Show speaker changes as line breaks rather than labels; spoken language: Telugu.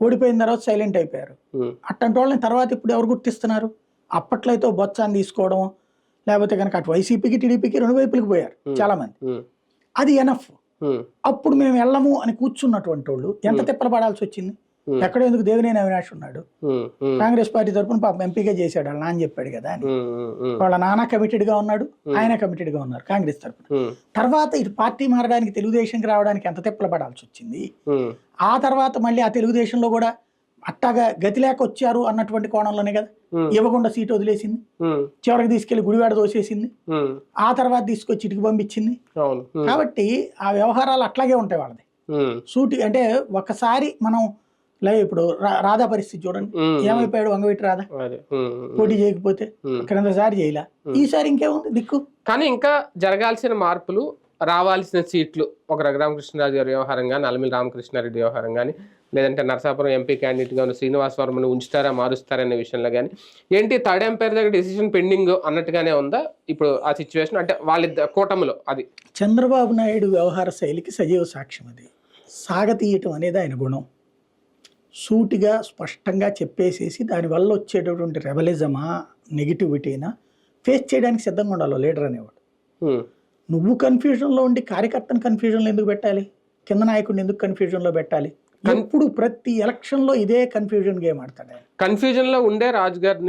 ఓడిపోయిన తర్వాత సైలెంట్ అయిపోయారు. అట్టంటి వాళ్ళని తర్వాత ఇప్పుడు ఎవరు గుర్తిస్తున్నారు? అప్పట్లో అయితే బొత్సాన్ని తీసుకోవడం లేకపోతే కనుక అటు వైసీపీకి టీడీపీకి రెండు వైపులకి పోయారు. చాలా మంది అది ఎనఫ్. అప్పుడు మేము వెళ్ళము అని కూర్చున్నటువంటి వాళ్ళు ఎంత తిప్పలు పడాల్సి వచ్చింది. ఎక్కడ ఎందుకు దేవినేని అవినాష్ ఉన్నాడు. కాంగ్రెస్ పార్టీ తరపున పాపం ఎంపీగా చేశాడు వాళ్ళ నాన్న చెప్పాడు కదా అని. వాళ్ళ నాన్న కమిటెడ్గా ఉన్నాడు ఆయన కమిటెడ్గా ఉన్నారు కాంగ్రెస్ తరపున.
ఉమ్,
తర్వాత ఇటు పార్టీ మారడానికి తెలుగుదేశంకి రావడానికి ఎంత తిప్పలు పడాల్సి వచ్చింది? ఆ తర్వాత మళ్ళీ ఆ తెలుగుదేశంలో కూడా అట్టాగా గతి లేక వచ్చారు అన్నటువంటి కోణంలోనే కదా ఇవ్వకుండా సీటు వదిలేసింది. చివరికి తీసుకెళ్ళి గుడివాడ దోసేసింది ఆ తర్వాత తీసుకొచ్చి ఇటుకు పంపించింది. కాబట్టి ఆ వ్యవహారాలు అట్లాగే ఉంటాయి వాళ్ళది. సూటి అంటే ఒకసారి మనం లే ఇప్పుడు రాధా పరిస్థితి చూడండి. ఏమైపోయాడు వంగవీటి రాధా? పోటీ చేయకపోతే. క్రిందసారి చేయలే? ఈసారి ఇంకేముంది? దిక్కు?
కానీ ఇంకా జరగాల్సిన మార్పులు రావాల్సిన సీట్లు ఒక రఘురామకృష్ణరాజు గారి వ్యవహారం కానీ నల్లమిల్లి రామకృష్ణారెడ్డి వ్యవహారం కానీ లేదంటే నరసాపురం ఎంపీ క్యాండిడేట్గా ఉన్న శ్రీనివాస్ వర్మను ఉంచుతారా మారుస్తారా అనే విషయంలో కానీ ఏంటి థర్డ్ ఎంపైర్ దగ్గర డెసిషన్ పెండింగ్ అన్నట్టుగానే ఉందా? ఇప్పుడు ఆ సిచ్యువేషన్ అంటే వాళ్ళ కూటమిలో అది.
చంద్రబాబు నాయుడు వ్యవహార శైలికి సజీవ సాక్ష్యం అది. సాగతీయటం అనేది ఆయన గుణం. సూటిగా స్పష్టంగా చెప్పేసేసి దానివల్ల వచ్చేటటువంటి రెబలిజమా నెగిటివిటీనా ఫేస్ చేయడానికి సిద్ధంగా ఉండాలి లీడర్ అనేవాడు. నువ్వు కన్ఫ్యూజన్లో ఉండి కార్యకర్తను కన్ఫ్యూజన్లో ఎందుకు పెట్టాలి? కింద నాయకుడిని ఎందుకు కన్ఫ్యూజన్లో పెట్టాలి? ఎప్పుడు ప్రతి ఎలక్షన్లో ఇదే కన్ఫ్యూజన్ గేమ్ ఆడతాడు ఆయన.
కన్ఫ్యూజన్లో ఉండే రాజు గారిని